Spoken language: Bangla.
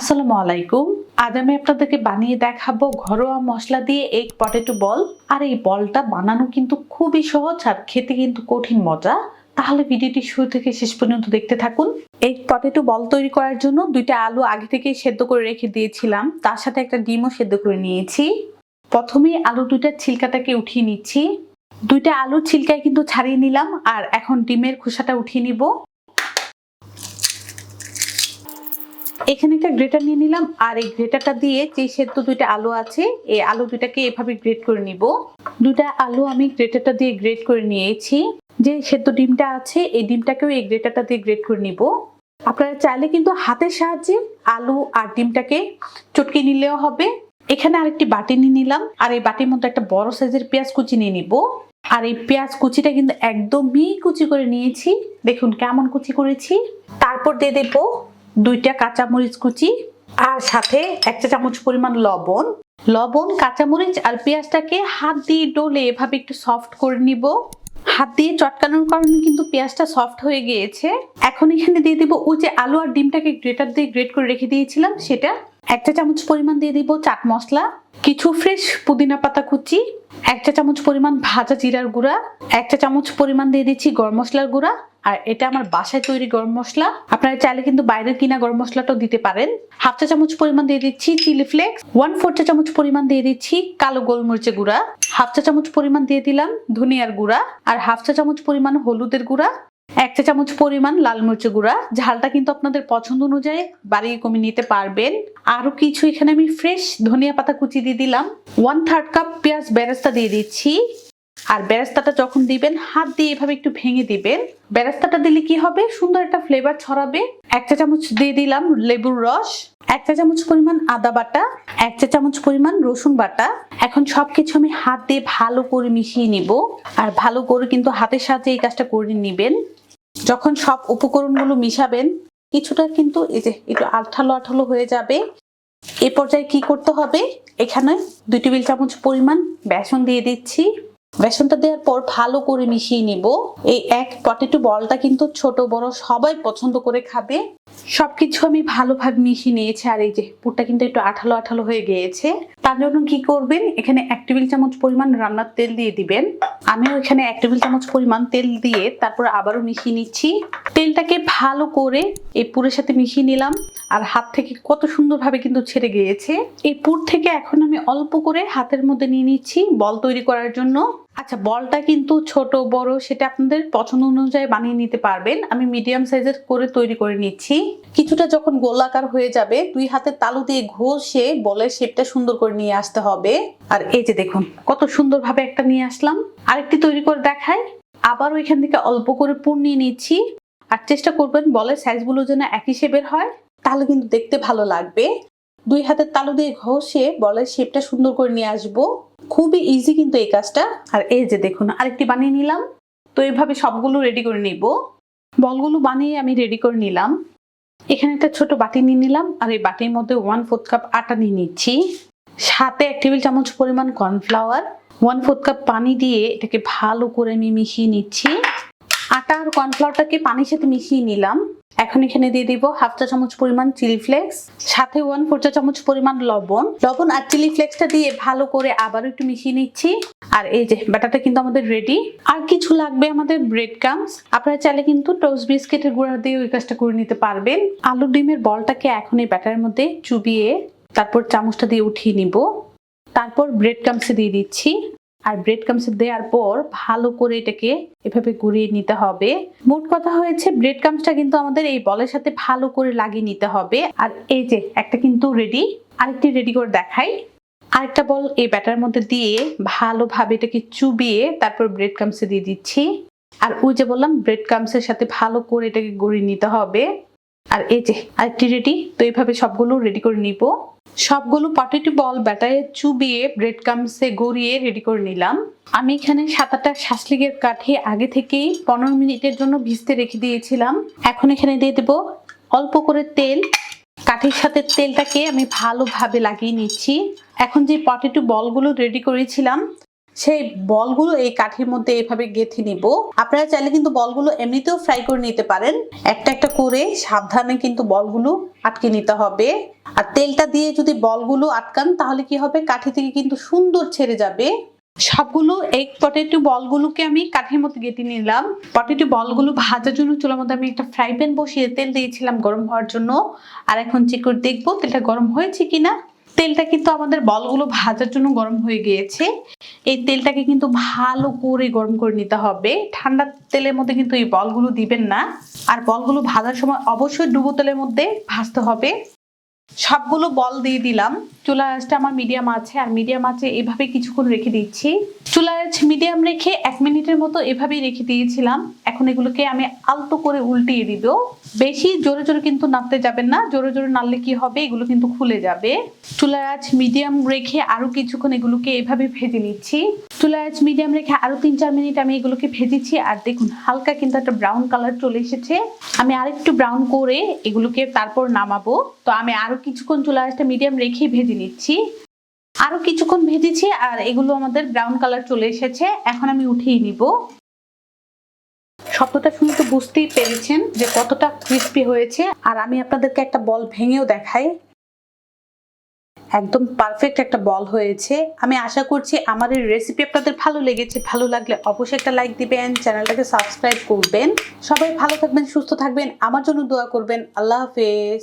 আসসালামু আলাইকুম। আজ আমি আপনাদেরকে বানিয়ে দেখাবো ঘরোয়া মশলা দিয়ে এগ পটেটো বল আর এই বলটা বানানো কিন্তু খুবই সহজ আর খেতে কিন্তু কঠিন মজা। তাহলে ভিডিওটি শুরু থেকে শেষ পর্যন্ত দেখতে থাকুন। এই পটেটো বল তৈরি করার জন্য দুইটা আলু আগে থেকেই সেদ্ধ করে রেখে দিয়েছিলাম। তার সাথে একটা ডিমও সেদ্ধ করে নিয়েছি। প্রথমেই আলু দুইটা ছিলকাটাকে উঠিয়ে নিচ্ছি। দুইটা আলুর ছিলকায় কিন্তু ছাড়িয়ে নিলাম। আর এখন ডিমের খোসাটা উঠিয়ে নিব। এখানে একটা গ্রেটার নিয়ে নিলাম, আর এই গ্রেটারটা দিয়ে যে সেদ্ধ দুইটা আলু আছে, এই আলু দুইটাকে এভাবে গ্রেট করে নিব। দুইটা আলু আমি গ্রেটারটা দিয়ে গ্রেট করে নিয়েছি। যে সেদ্ধ ডিমটা আছে, এই ডিমটাকেও এই গ্রেটারটা দিয়ে গ্রেট করে নিব। আপনারা চাইলে কিন্তু হাতের সাহায্যে আলু আর ডিমটাকে চটকে নিলেও হবে। এখানে আরেকটি বাটি নিয়ে নিলাম, আর এই বাটির মধ্যে একটা বড় সাইজের পেঁয়াজ কুচি নিয়ে নিব। আর এই পেঁয়াজ কুচিটা কিন্তু একদমই কুচি করে নিয়েছি। দেখুন কেমন কুচি করেছি। তারপর দিয়ে দেবো দুইটা কাঁচামরিচ কুচি আর সাথে একটা চামচ পরিমাণ লবণ। লবণ, কাঁচামরিচ আর পেঁয়াজটাকে হাত দিয়ে ডলে এভাবে একটু সফট করে নিব। হাত দিয়ে চটকানোর কারণে কিন্তু পেঁয়াজটা সফট হয়ে গিয়েছে। এখন এখানে দিয়ে দিব ওই যে আলু আর ডিমটাকে গ্রেটার দিয়ে গ্রেট করে রেখে দিয়েছিলাম, সেটা এক চা চামচ পরিমাণ দিয়ে দিব চাট মশলা, কিছু ফ্রেশ পুদিনা পাতা কুচি এক চা চামচ পরিমাণ ভাজা জিরার গুঁড়া এক চা চামচ পরিমাণ দিয়ে দিচ্ছি গরম মশলার গুঁড়া, আর এটা আমার বাসায় তৈরি গরম মশলা। আপনারা চাইলে কিন্তু বাইরের কিনা গরম মশলাটাও দিতে পারেন। হাফ চা চামচ পরিমাণ দিয়ে দিচ্ছি চিলি ফ্লেক্স ওয়ান ফোর চা চামচ পরিমাণ দিয়ে দিচ্ছি কালো গোলমরিচের গুঁড়া, হাফ চা চামচ পরিমাণ দিয়ে দিলাম ধনিয়ার গুঁড়া, আর হাফ চা চামচ পরিমাণ হলুদের গুঁড়া এক চা চামচ পরিমাণ লাল মরিচের গুঁড়া। ঝালটা কিন্তু আপনাদের পছন্দ অনুযায়ী বাড়িয়ে কমিয়ে নিতে পারবেন। আরও কিছু এখানে আমি ফ্রেশ ধনিয়া পাতা কুচি দিয়ে দিলাম। ওয়ান থার্ড কাপ পেঁয়াজ বেরেস্তা দিয়ে দিচ্ছি। আর বেরেস্তাটা যখন দিবেন, হাত দিয়ে এভাবে একটু ভেঙে দিবেন। বেরেস্তাটা দিলে কি হবে? সুন্দর একটা ফ্লেভার ছড়াবে। এক চা চামচ দিয়ে দিলাম লেবুর রস। এক চা চামচ পরিমাণ আদা বাটা। এক চা চামচ পরিমাণ রসুন বাটা। এখন সবকিছু আমি হাত দিয়ে ভালো করে মিশিয়ে নিব। আর ভালো করে কিন্তু হাতের সাহায্যে এই কাজটা করে নিবেন। যখন সব উপকরণগুলো মিশাবেন, কিছুটা কিন্তু এই যে একটু আঠালো আঠালো হয়ে যাবে। এ পর্যায়ে কি করতে হবে? এখানে দুই টেবিল চামচ পরিমাণ বেসন দিয়ে দিচ্ছি। বেসনটা দেওয়ার পর ভালো করে মিশিয়ে নিব। এই এক পটেটো বলটা কিন্তু ছোট, বড় সবাই পছন্দ করে খাবে। সবকিছু আমি ভালোভাবে মিশিয়ে নিয়েছি, আর এই যে পুরটা কিন্তু একটু আঠালো আঠালো হয়ে গিয়েছে। তার জন্য কি করবেন? এখানে এক টেবিল চামচ পরিমাণ রান্নার তেল দিয়ে দিবেন। আমিও এখানে এক টেবিল চামচ পরিমাণ তেল দিয়ে তারপর আবারও মিশিয়ে নিচ্ছি। তেলটাকে ভালো করে এই পুরের সাথে মিশিয়ে নিলাম, আর হাত থেকে কত সুন্দরভাবে কিন্তু ছেড়ে গিয়েছে। এই পুর থেকে এখন আমি অল্প করে হাতের মধ্যে নিয়ে নিচ্ছি বল তৈরি করার জন্য। আচ্ছা বলটা কিন্তু ছোট, বড় সেটা আপনাদের পছন্দ অনুযায়ী বানিয়ে নিতে পারবেন। আমি মিডিয়াম সাইজের করে তৈরি করে নিচ্ছি। কিছুটা যখন গোলাকার হয়ে যাবে, দুই হাতে তালু দিয়ে ঘষে বলের শেপটা সুন্দর করে নিয়ে আসতে হবে। আর এই যে দেখুন, কত সুন্দরভাবে একটা নিয়ে আসলাম। আরেকটি তৈরি করে দেখাই। আবার ওইখান থেকে অল্প করে পুর নিয়ে নিচ্ছি। আর চেষ্টা করবেন বলের সাইজগুলো যেন একই শেপের হয়, তাহলে কিন্তু দেখতে ভালো লাগবে। দুই হাতের তালু দিয়ে ঘষে বলের শেপটা সুন্দর করে নিয়ে আসব। খুবই ইজি কিন্তু এই কাজটা। আর এই যে দেখুন, আরেকটি বানিয়ে নিলাম। তো এইভাবে সবগুলো রেডি করে নিব। বলগুলো বানিয়ে আমি রেডি করে নিলাম। এখানে একটা ছোট বাটি নিয়ে নিলাম। আর এই বাটির মধ্যে ওয়ান ফোর্থ কাপ আটা নিয়ে নিচ্ছি। সাথে এক টেবিল চামচ পরিমাণ কর্নফ্লাওয়ার ওয়ান ফোর্থ কাপ পানি দিয়ে এটাকে ভালো করে আমি মিশিয়ে নিচ্ছি। আটা আর কর্নফ্লাওয়ারটাকে পানির সাথে মিশিয়ে নিলাম। এখন এখানে দিয়ে দিব হাফ চা চামচ পরিমাণ চিলি ফ্লেক্স, সাথে ওয়ান ফোর চা চামচ পরিমাণ লবণ। লবণ আর চিলি ফ্লেক্সটা দিয়ে ভালো করে আবারও একটু মিশিয়ে নিচ্ছি। আর এই যে, ব্যাটারটা কিন্তু আমাদের রেডি আর কিছু লাগবে আমাদের ব্রেড কামস আপনারা চাইলে কিন্তু টোস্ট বিস্কিটের গুঁড়া দিয়ে ওই কাজটা করে নিতে পারবেন। আলু ডিমের বলটাকে এখন এই ব্যাটারের মধ্যে চুবিয়ে তারপর চামচটা দিয়ে উঠিয়ে নিব। তারপর ব্রেড কামসে দিয়ে দিচ্ছি। আর ব্রেড কামসে দেওয়ার পর ভালো করে এটাকে এভাবে গুঁড়িয়ে নিতে হবে। মোট কথা হয়েছে ব্রেড কামসটা কিন্তু আমাদের এই বলের সাথে ভালো করে লাগিয়ে নিতে হবে। আর এই যে, একটা কিন্তু রেডি আরেকটি রেডি করে দেখাই। আরেকটা বল এই ব্যাটার মধ্যে দিয়ে ভালোভাবে এটাকে চুবিয়ে তারপর ব্রেড কামসে দিয়ে দিচ্ছি। আর ওই যে বললাম ব্রেড কামসের সাথে ভালো করে এটাকে গড়িয়ে নিতে হবে। আর এই যে, আরেকটি রেডি তো এইভাবে সবগুলো রেডি করে নিব। সবগুলো পটেটো বল ব্যাটারে চুবিয়ে ব্রেড ক্রামসে গড়িয়ে রেডি করে নিলাম। আমি এখানে সাত আটটা শাসলিকের কাঠে আগে থেকেই পনেরো মিনিটের জন্য ভিজতে রেখে দিয়েছিলাম। এখন এখানে দিয়ে দেব অল্প করে তেল। কাঠির সাথে তেলটাকে আমি ভালোভাবে লাগিয়ে নিচ্ছি। এখন যে পটেটো বলগুলো রেডি করেছিলাম সেই বলগুলো এই কাঠির মধ্যে এভাবে গেঁথে নিব। আপনারা চাইলে কিন্তু বলগুলো এমনিতেও ফ্রাই করে নিতে পারেন। একটা একটা করে সাবধানে কিন্তু বলগুলো আটকে নিতে হবে। আর তেলটা দিয়ে যদি বলগুলো আটকান, তাহলে কি হবে? কাঠি থেকে কিন্তু সুন্দর ছেড়ে যাবে। সবগুলো এই পটেটো বলগুলোকে আমি কাঠের মধ্যে গেঁথে নিলাম। পটেটো বলগুলো ভাজার জন্য চুলার মধ্যে আমি একটা ফ্রাই প্যান বসিয়ে তেল দিয়েছিলাম গরম হওয়ার জন্য। আর এখন চেক করে দেখব তেলটা গরম হয়েছে কিনা। তেলটা কিন্তু আমাদের বলগুলো ভাজার জন্য গরম হয়ে গিয়েছে। এই তেলটাকে কিন্তু ভালো করে গরম করে নিতে হবে। ঠান্ডা তেলের মধ্যে কিন্তু এই বলগুলো দিবেন না। আর বলগুলো ভাজার সময় অবশ্যই ডুবো তেলের মধ্যে ভাজতে হবে। সবগুলো বল দিয়ে দিলাম। চুলা আঁচটা আমার মিডিয়াম আছে, আর মিডিয়াম আছে এভাবে কিছুক্ষণ রেখে দিচ্ছি। চুলা আঁচ মিডিয়াম রেখে এক মিনিটের মতো এভাবেই রেখে দিয়েছিলাম। এখন এগুলোকে আমি আলতো করে উল্টিয়ে দিব। বেশি জোরে জোরে কিন্তু নাড়তে যাবেন না, জোরে জোরে নাড়লে কি হবে? এগুলো কিন্তু খুলে যাবে। চুলার আঁচ মিডিয়াম রেখে আরও কিছুক্ষণ এগুলোকে এভাবে ভেজে নিচ্ছি। আঁচ মিডিয়াম রেখে আরও তিন, চার মিনিট আমি এগুলোকে ভেজেছি, আর দেখুন, হালকা কিন্তু একটা ব্রাউন কালার চলে এসেছে। আমি আরেকটু ব্রাউন করে এগুলোকে তারপর নামাবো। তো আমি আরও কিছুক্ষণ চুলা আঁচটা মিডিয়াম রেখে ভেজে নিচ্ছি। আরও কিছুক্ষণ ভেজেছি, আর এগুলো আমাদের ব্রাউন কালার চলে এসেছে। এখন আমি উঠিয়ে নিব। শব্দটা শুনে তো বুঝতেই পেরেছেন যে কতটা ক্রিস্পি হয়েছে। আর আমি আপনাদেরকে একটা বল ভেঙেও দেখাই। একদম পারফেক্ট একটা বল হয়েছে। আমি আশা করছি আমার এই রেসিপি আপনাদের ভালো লেগেছে। ভালো লাগলে অবশ্যই একটা লাইক দিবেন চ্যানেলটাকে সাবস্ক্রাইব করবেন। সবাই ভালো থাকবেন, সুস্থ থাকবেন। আমার জন্য দোয়া করবেন। আল্লাহ হাফেজ।